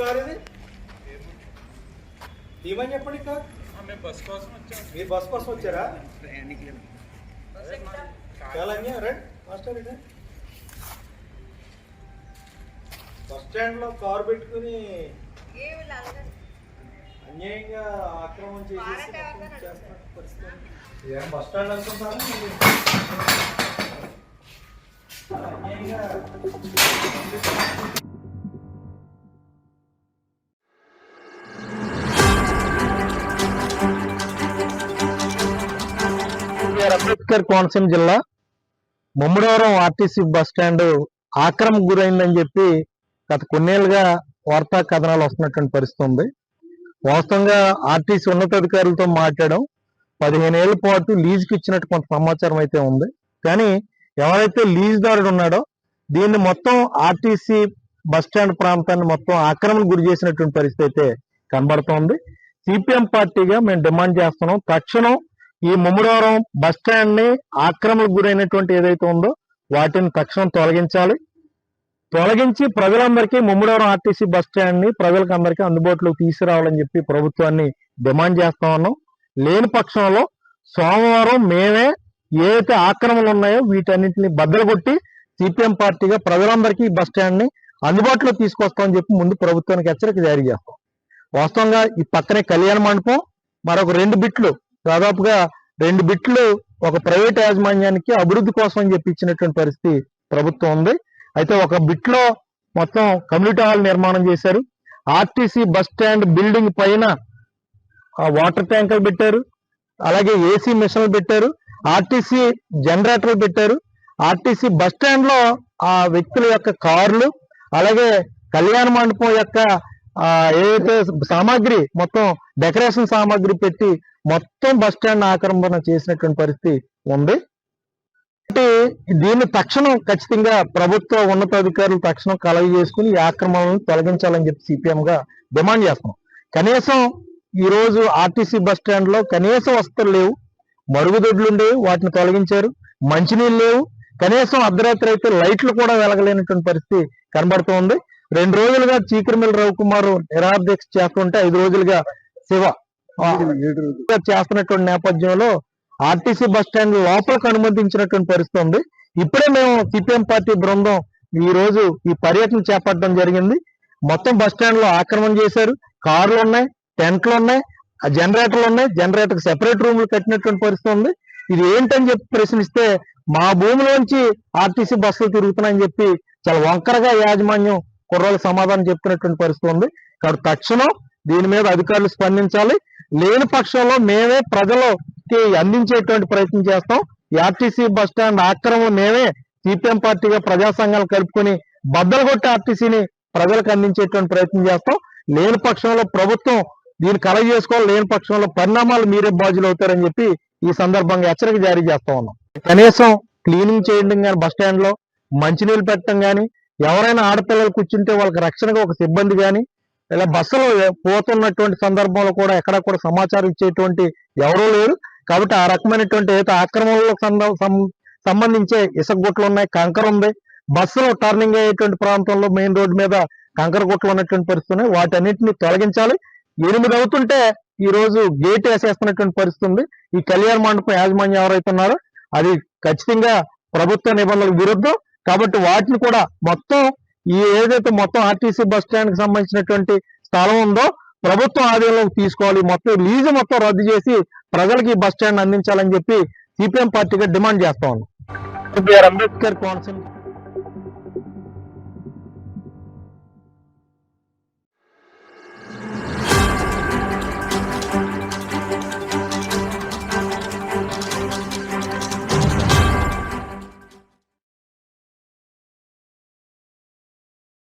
Car ఇది? తీమని చెప్పండి car? మేము బస్ కోసం వచ్చాం మీరు బస్ కోసం వచ్చారా? చాలా రండి మాస్టర్ ఇదే. బస్ స్టాండ్లో కారు పెట్టుకుని. అన్యాయంగా ఆక్రమణ అవగాహన చేస్తున్న పరిస్థితి. బస్ స్టాండ్ అనుకుంటారా మీరు? చాలా అన్యాయంగా ఎన్టీఆర్ అంబేద్కర్ కోనసీమ జిల్లా ముమ్మడవరం ఆర్టీసీ బస్ స్టాండ్ ఆక్రమకు గురైందని చెప్పి గత కొన్నేళ్ళుగా వార్తా కథనాలు వస్తున్నటువంటి పరిస్థితి ఉంది. వాస్తవంగా ఆర్టీసీ ఉన్నతాధికారులతో మాట్లాడడం పదిహేను ఏళ్ళ పాటు లీజుకి ఇచ్చినట్టు కొంత సమాచారం అయితే ఉంది. కానీ ఎవరైతే లీజుదారుడు ఉన్నాడో దీన్ని మొత్తం ఆర్టీసీ బస్ స్టాండ్ ప్రాంతాన్ని మొత్తం ఆక్రమణకు గురి చేసినటువంటి పరిస్థితి అయితే కనబడుతోంది. సిపిఎం పార్టీగా మేము డిమాండ్ చేస్తున్నాం. తక్షణం ఈ ముమ్మడవరం బస్ని ఆక్రమణకు గురైనటువంటి ఏదైతే ఉందో వాటిని తక్షణం తొలగించాలి. తొలగించి ప్రజలందరికీ ముమ్మడవరం ఆర్టీసీ బస్ని ప్రజలకు అందరికీ అందుబాటులోకి తీసుకురావాలని చెప్పి ప్రభుత్వాన్ని డిమాండ్ చేస్తా ఉన్నాం. లేని పక్షంలో సోమవారం మేమే ఏవైతే ఆక్రమణలు ఉన్నాయో వీటన్నింటిని బద్దలు కొట్టి సిపిఎం పార్టీగా ప్రజలందరికీ బస్ స్టాండ్ని అందుబాటులో తీసుకొస్తామని చెప్పి ముందు ప్రభుత్వానికి హెచ్చరిక జారీ చేస్తాం. వాస్తవంగా ఈ పక్కనే కళ్యాణ మండపం మరొక రెండు బిట్లు దాదాపుగా రెండు బిట్లు ఒక ప్రైవేట్ యాజమాన్యానికి అభివృద్ధి కోసం అని చెప్పి ఇచ్చినటువంటి పరిస్థితి ప్రభుత్వం ఉంది. అయితే ఒక బిట్లో మొత్తం కమ్యూనిటీ హాల్ నిర్మాణం చేశారు. ఆర్టీసీ బస్ స్టాండ్ బిల్డింగ్ పైన వాటర్ ట్యాంకర్ పెట్టారు. అలాగే ఏసీ మిషన్లు పెట్టారు. ఆర్టీసీ జనరేటర్లు పెట్టారు. ఆర్టీసీ బస్ స్టాండ్లో ఆ వ్యక్తుల యొక్క కార్లు అలాగే కళ్యాణ మండపం యొక్క ఏదైతే సామాగ్రి మొత్తం డెకరేషన్ సామాగ్రి పెట్టి మొత్తం బస్ స్టాండ్ ఆక్రమణ చేసినటువంటి పరిస్థితి ఉంది. దీన్ని తక్షణం ఖచ్చితంగా ప్రభుత్వ ఉన్నతాధికారులు తక్షణం కలవి చేసుకుని ఈ ఆక్రమణలను తొలగించాలని చెప్పి సిపిఎం గా డిమాండ్ చేస్తున్నాం. కనీసం ఈ రోజు ఆర్టీసీ బస్ స్టాండ్లో కనీసం వసతులు లేవు. మరుగుదొడ్లు ఉండేవి వాటిని తొలగించారు. మంచినీళ్ళు లేవు. కనీసం అర్ధరాత్రి అయితే లైట్లు కూడా వెలగలేనటువంటి పరిస్థితి కనబడుతోంది రెండు రోజులుగా చీకరిమిల్లి రవికుమార్ నిరాధ్యక్ష చేస్తుంటే ఐదు రోజులుగా శివ చేస్తున్నటువంటి నేపథ్యంలో ఆర్టీసీ బస్ స్టాండ్ లోపలికి అనుమతించినటువంటి పరిస్థితి ఉంది. ఇప్పుడే మేము సిపిఎం పార్టీ బృందం ఈ రోజు ఈ పర్యటన చేపట్టడం జరిగింది. మొత్తం బస్ స్టాండ్లో ఆక్రమణ చేశారు. కార్లు ఉన్నాయి టెంట్లు ఉన్నాయి ఆ జనరేటర్లు ఉన్నాయి. జనరేటర్ సెపరేట్ రూమ్లు కట్టినటువంటి పరిస్థితి ఉంది. ఇది ఏంటని చెప్పి ప్రశ్నిస్తే మా భూమిలోంచి ఆర్టీసీ బస్సులు తిరుగుతున్నాయని చెప్పి చాలా వంకరగా యాజమాన్యం కుర్రోళ్ళు సమాధానం చెప్తున్నటువంటి పరిస్థితి ఉంది. కాబట్టి తక్షణం దీని మీద అధికారులు స్పందించాలి. లేని పక్షంలో మేమే ప్రజలకి అందించేటువంటి ప్రయత్నం చేస్తాం. ఆర్టీసీ బస్ స్టాండ్ ఆక్రమణ మేమే సిపిఎం పార్టీగా ప్రజా సంఘాలు కలుపుకొని బద్దలు కొట్టి ఆర్టీసీని ప్రజలకు అందించేటువంటి ప్రయత్నం చేస్తాం. లేని పక్షంలో ప్రభుత్వం దీన్ని కలగ చేసుకోవాలి లేని పక్షంలో పరిణామాలు మీరే బాధ్యులు అవుతారని చెప్పి ఈ సందర్భంగా హెచ్చరిక జారీ చేస్తా ఉన్నాం. కనీసం క్లీనింగ్ చేయడం కానీ బస్ స్టాండ్లో మంచినీళ్ళు పెట్టడం కానీ ఎవరైనా ఆడపిల్లలు కూర్చుంటే వాళ్ళకి రక్షణగా ఒక సిబ్బంది కానీ ఇలా బస్సులో పోతున్నటువంటి సందర్భంలో కూడా ఎక్కడ కూడా సమాచారం ఇచ్చేటువంటి ఎవరూ లేరు. కాబట్టి ఆ రకమైనటువంటి ఏదైతే ఆక్రమణలకు సం- సంబంధించే ఇసుక గుట్లు ఉన్నాయి కంకర ఉంది. బస్సులో టర్నింగ్ అయ్యేటువంటి ప్రాంతంలో మెయిన్ రోడ్డు మీద కంకర గుట్లు ఉన్నటువంటి పరిస్థితి ఉన్నాయి. వాటన్నిటిని తొలగించాలి. ఎనిమిది అవుతుంటే ఈ రోజు గేట్ వేసేస్తున్నటువంటి పరిస్థితి ఉంది. ఈ కళ్యాణ మండపం యాజమాన్యం ఎవరైతే ఉన్నారో అది ఖచ్చితంగా ప్రభుత్వ నిబంధనలకు విరుద్ధం. కాబట్టి వాటిని కూడా మొత్తం ఈ ఏదైతే మొత్తం ఆర్టీసీ బస్ స్టాండ్కి సంబంధించినటువంటి స్థలం ఉందో ప్రభుత్వం ఆధీనంలోకి తీసుకోవాలి. మొత్తం లీజు మొత్తం రద్దు చేసి ప్రజలకు ఈ బస్ స్టాండ్ అందించాలని చెప్పి సిపిఎం పార్టీగా డిమాండ్ చేస్తా ఉన్నాం. అంబేద్కర్ కోనసీమ